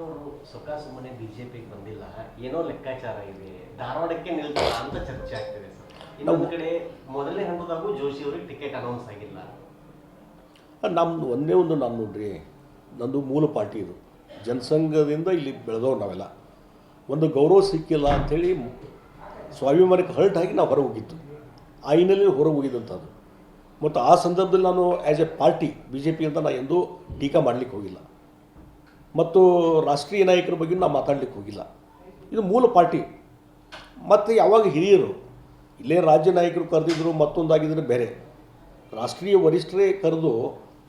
ಅವರು ಸುಖ ಸುಮ್ಮನೆ ಬಿಜೆಪಿಗೆ ಬಂದಿಲ್ಲ ಏನೋ ಲೆಕ್ಕಾಚಾರ ಇದೆ ಧಾರವಾಡಕ್ಕೆ ನಿಲ್ತಾರ ಅಂತ ಚರ್ಚೆ ಆಗ್ತಿದೆ ಸರ್. ಇನ್ನೊಂದು ಕಡೆ ಮೊದಲನೇ ಹಂತದಾಗೂ ಜೋಶಿ ಅವರಿಗೆ ಟಿಕೆಟ್ ಅನೌನ್ಸ್ ಆಗಿಲ್ಲ. ನಮ್ಮದು ಒಂದೇ ಒಂದು ನಾನು ನೋಡ್ರಿ ನಂದು ಮೂಲ ಪಾರ್ಟಿ ಇದು. ಜನಸಂಘದಿಂದ ಇಲ್ಲಿ ಬೆಳೆದವ್ರು ನಾವೆಲ್ಲ. ಒಂದು ಗೌರವ ಸಿಕ್ಕಿಲ್ಲ ಅಂಥೇಳಿ ಸ್ವಾಭಿಮಾನಕ್ಕೆ ಹರ್ಟ್ ಆಗಿ ನಾವು ಹೊರಗೆ ಹೋಗಿತ್ತು ಆ ಹಿನ್ನೆಲೆಯಲ್ಲಿ ಹೊರಗೆ ಹೋಗಿದ್ದಂಥದ್ದು. ಮತ್ತು ಆ ಸಂದರ್ಭದಲ್ಲಿ ನಾನು as a party B J P ಅಂತ ನಾನು ಎಂದೂ ಟೀಕಾ ಮಾಡಲಿಕ್ಕೆ ಹೋಗಿಲ್ಲ. ಮತ್ತು ರಾಷ್ಟ್ರೀಯ ನಾಯಕರ ಬಗ್ಗೆ ನಾವು ಮಾತಾಡಲಿಕ್ಕೆ ಹೋಗಿಲ್ಲ. ಇದು ಮೂಲ ಪಾರ್ಟಿ. ಮತ್ತು ಯಾವಾಗ ಹಿರಿಯರು, ಇಲ್ಲೇ ರಾಜ್ಯ ನಾಯಕರು ಕರೆದಿದ್ರು ಮತ್ತೊಂದಾಗಿದ್ದರೆ ಬೇರೆ. ರಾಷ್ಟ್ರೀಯ ವರಿಷ್ಠರೇ ಕರೆದು,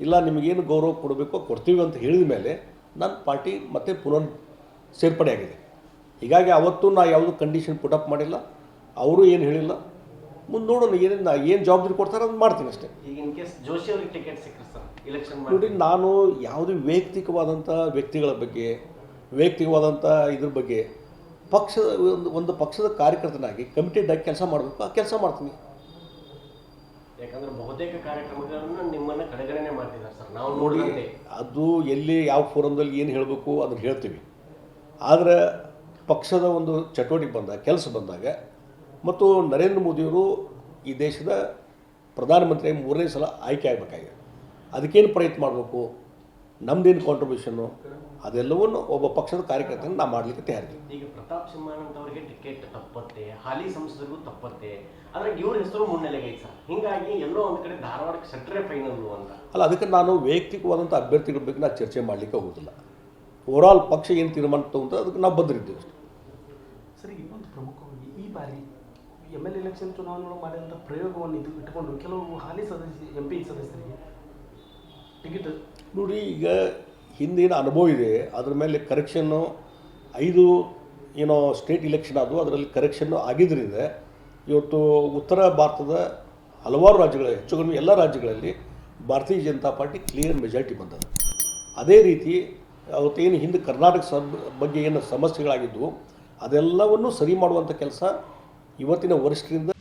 ಇಲ್ಲ, ನಿಮಗೇನು ಗೌರವ ಕೊಡಬೇಕೋ ಕೊಡ್ತೀವಿ ಅಂತ ಹೇಳಿದ ಮೇಲೆ ನನ್ನ ಪಾರ್ಟಿ ಮತ್ತೆ ಪುನರ್ ಸೇರ್ಪಡೆ ಆಗಿದೆ ಹೀಗಾಗಿ ಅವತ್ತು ನಾ ಯಾವುದು ಕಂಡೀಷನ್ ಪುಟಪ್ ಮಾಡಿಲ್ಲ. ಅವರು ಏನು ಹೇಳಿಲ್ಲ. ಮುಂದೆ ನೋಡೋಣ ಏನೇನು ನಾ ಏನು ಜವಾಬ್ದಾರಿ ಕೊಡ್ತಾರೆ ಅದನ್ನು ಮಾಡ್ತೀನಿ ಅಷ್ಟೇ. ಈಗ ಇನ್ ಕೇಸ್ ಜೋಶಿ ಅವ್ರಿಗೆ ಟಿಕೆಟ್ ಸಿಕ್ಕರೆ ಸರ್ ಇಲೆಕ್ಷನ್ ನೋಡಿ ನಾನು ಯಾವುದೇ ವೈಯಕ್ತಿಕವಾದಂಥ ವ್ಯಕ್ತಿಗಳ ಬಗ್ಗೆ ವೈಯಕ್ತಿಕವಾದಂಥ ಇದ್ರ ಬಗ್ಗೆ ಪಕ್ಷದ ಒಂದು ಒಂದು ಪಕ್ಷದ ಕಾರ್ಯಕರ್ತನಾಗಿ ಕಮಿಟೆಡ್ ಆಗಿ ಕೆಲಸ ಮಾಡಬೇಕು ಆ ಕೆಲಸ ಮಾಡ್ತೀನಿ. ಯಾಕಂದ್ರೆ ಬಹುತೇಕ ಕಾರ್ಯಕ್ರಮಗಳನ್ನು ನಿಮ್ಮನ್ನ ಕಡೆಗಣನೆ ಮಾಡ್ತಿದ್ದಾರೆ ಸರ್. ನಾವು ನೋಡಿ ನೋಡಿದಂತೆ. ಅದು ಎಲ್ಲಿ ಯಾವ ಫೋರಮ್ದಲ್ಲಿ ಏನು ಹೇಳಬೇಕು ಅದನ್ನು ಹೇಳ್ತೀವಿ. ಆದರೆ ಪಕ್ಷದ ಒಂದು ಚಟುವಟಿಕೆ ಬಂದಾಗ ಕೆಲಸ ಬಂದಾಗ ಮತ್ತು ನರೇಂದ್ರ ಮೋದಿಯವರು ಈ ದೇಶದ ಪ್ರಧಾನಮಂತ್ರಿ ಮೂರನೇ ಸಲ ಆಯ್ಕೆ ಆಗಬೇಕಾಗಿದೆ. ಅದಕ್ಕೇನು ಪ್ರಯತ್ನ ಮಾಡಬೇಕು? ನಮ್ಮದೇನು ಕಾಂಟ್ರಿಬ್ಯೂಷನ್ನು ಅದೆಲ್ಲವನ್ನು ಒಬ್ಬ ಪಕ್ಷದ ಕಾರ್ಯಕರ್ತನ ನಾವು ಮಾಡಲಿಕ್ಕೆ ತಯಾರಿದ್ದೀನಿ ಈಗ ಪ್ರತಾಪ್ ಸಿಂಹಾನಂತ್ ಅವರಿಗೆ ಟಿಕೆಟ್ ತಪ್ಪತ್ತೆ ಹಾಲಿ ಸಂಸದರಿಗೂ ತಪ್ಪತ್ತೆ. ಆದರೆ ಇವ್ರ ಹೆಸರು ಮುನ್ನೆಲೆಗೈತೆ ಸರ್. ಹಿಂಗಾಗಿ ಎಲ್ಲೋ ಒಂದು ಕಡೆ ಧಾರವಾಡಕ್ಕೆ ಸೆಟ್ರೆ ಫೈನಲ್ ಅಂತ. ಅಲ್ಲ ಅದಕ್ಕೆ ನಾನು ವೈಯಕ್ತಿಕವಾದಂಥ ಅಭ್ಯರ್ಥಿಗಳ ಬಗ್ಗೆ ನಾನು ಚರ್ಚೆ ಮಾಡಲಿಕ್ಕೆ ಹೋಗೋದಿಲ್ಲ. ಆಲ್ ಪಕ್ಷ ಏನು ತೀರ್ಮಾನ ತಗೊಂತ ಅದಕ್ಕೆ ನಾವು ಬಂದಿರಿದ್ದೇವೆ ಅಷ್ಟೇ. ಸರಿ ಇನ್ನೊಂದು ಬಾರಿ ಎಂ ಎಲ್ ಎಲೆಕ್ಷನ್ ಚುನಾವಣೆಗಳು ಮಾಡಿದಂಥ ಪ್ರಯೋಗವನ್ನು ಇದು ಇಟ್ಟುಕೊಂಡು ಕೆಲವು ಹಾಲಿ ಸದಸ್ಯ ಎಂ ಪಿ ಸದಸ್ಯರಿಗೆ ಟಿಕೆಟ್ ನೋಡಿ, ಈಗ ಹಿಂದಿನ ಅನುಭವ ಇದೆ. ಅದ್ರ ಮೇಲೆ ಕರೆಕ್ಷನ್ನು ಐದು ಏನೋ ಸ್ಟೇಟ್ ಇಲೆಕ್ಷನ್ ಅದು, ಅದರಲ್ಲಿ ಕರೆಕ್ಷನ್ನು ಆಗಿದ್ದರಿಂದ ಇವತ್ತು ಉತ್ತರ ಭಾರತದ ಹಲವಾರು ರಾಜ್ಯಗಳ ಹೆಚ್ಚು ಕಡಿಮೆ ಎಲ್ಲ ರಾಜ್ಯಗಳಲ್ಲಿ ಭಾರತೀಯ ಜನತಾ ಪಾರ್ಟಿ ಕ್ಲಿಯರ್ ಮೆಜಾರಿಟಿ ಬಂದದ ಅದೇ ರೀತಿ ಅವತ್ತೇನು ಹಿಂದೆ ಕರ್ನಾಟಕ ಸಬ್ ಬಗ್ಗೆ ಏನು ಸಮಸ್ಯೆಗಳಾಗಿದ್ದವು, ಅದೆಲ್ಲವನ್ನು ಸರಿ ಮಾಡುವಂಥ ಕೆಲಸ ಇವತ್ತಿನ ವರಿಷ್ಠರಿಂದ